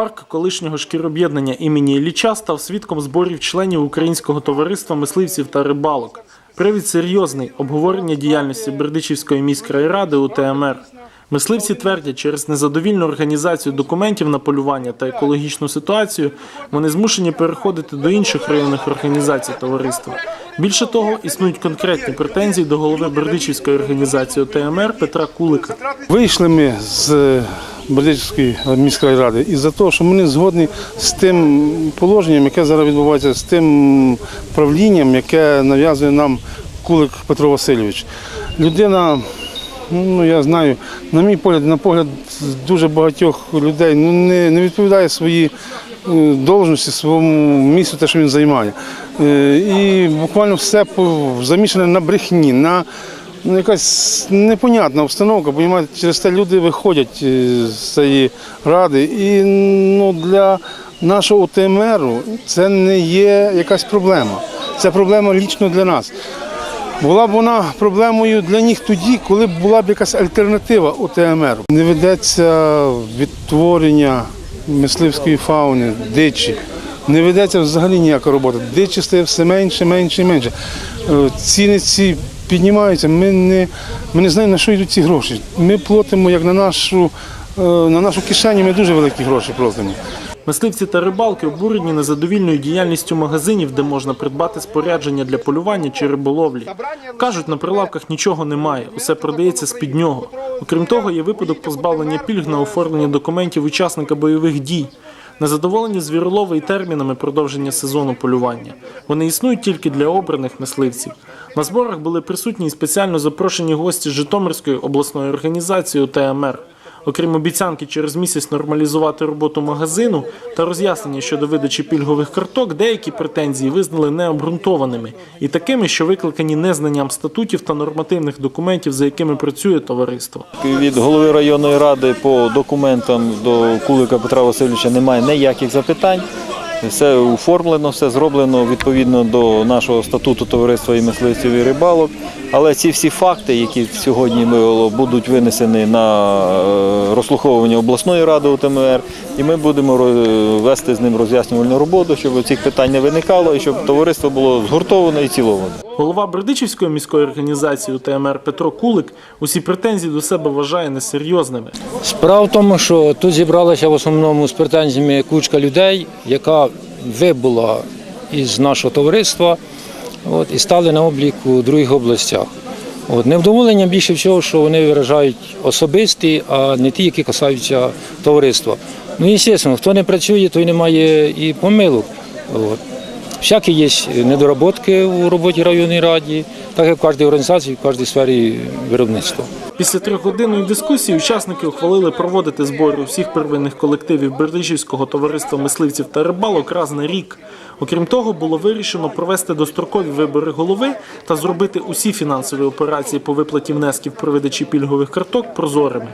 Парк колишнього шкіроб'єднання імені Ілліча став свідком зборів членів Українського товариства мисливців та рибалок. Привід серйозний обговорення діяльності Бердичівської міської ради УТМР. Мисливці твердять, через незадовільну організацію документів на полювання та екологічну ситуацію вони змушені переходити до інших районних організацій товариства. Більше того, існують конкретні претензії до голови Бердичівської організації ОТМР Петра Кулика. Вийшли ми з Бердичівської міської ради із-за того, що ми не згодні з тим положенням, яке зараз відбувається, з тим правлінням, яке нав'язує нам Кулик Петро Васильович. Людина, ну я знаю, на мій погляд, на погляд дуже багатьох людей ну, не, не відповідає свої е, должності, своєму місцю, те, що він займає. Е, І буквально все замішане на брехні, на ну, якась непонятна обстановка, понімаєте, через те люди виходять з цієї ради. І ну, для нашого ОТМРу це не є якась проблема. Це проблема лічно для нас. Була б вона проблемою для них тоді, коли б була б якась альтернатива ОТМР. Не ведеться відтворення мисливської фауни, дичі. Не ведеться взагалі ніяка робота. Дичі стає все менше, менше і менше. Е, Ціни ці піднімаються. Ми не, ми не знаємо, на що йдуть ці гроші. Ми платимо як на нашу, е, на нашу кишеню, ми дуже великі гроші платимо. Мисливці та рибалки обурені незадовільною діяльністю магазинів, де можна придбати спорядження для полювання чи риболовлі. Кажуть, на прилавках нічого немає, усе продається з під нього. Окрім того, є випадок позбавлення пільг на оформлення документів учасника бойових дій. Незадоволені звіролови і термінами продовження сезону полювання. Вони існують тільки для обраних мисливців. На зборах були присутні і спеціально запрошені гості Житомирської обласної організації ОТМР. Окрім обіцянки через місяць нормалізувати роботу магазину та роз'яснення щодо видачі пільгових карток, деякі претензії визнали необґрунтованими і такими, що викликані незнанням статутів та нормативних документів, за якими працює товариство. Від голови районної ради по документам до Кулика Петра Васильовича немає ніяких запитань. Все оформлено, все зроблено відповідно до нашого статуту товариства і мисливців і рибалок. Але ці всі факти, які сьогодні ми- будуть винесені на е, розслуховування обласної ради УТМР, і ми будемо вести з ним роз'яснювальну роботу, щоб цих питань не виникало і щоб товариство було згуртоване і ціловане. Голова Бердичівської міської організації УТМР Петро Кулик усі претензії до себе вважає несерйозними. Справа в тому, що тут зібралася в основному з претензіями кучка людей, яка вибула із нашого товариства от, і стали на облік у других областях. От, невдоволення більше всього, що вони виражають особисті, а не ті, які касаються товариства. Ну, звісно, хто не працює, той не має і помилок. От. Всякі є недоработки у роботі районної раді, так як в кожній організації, в кожній сфері виробництва. Після трьохгодинної дискусії учасники ухвалили проводити збори усіх первинних колективів Бердичівського товариства мисливців та рибалок раз на рік. Окрім того, було вирішено провести дострокові вибори голови та зробити усі фінансові операції по виплаті внесків при видачі пільгових карток прозорими.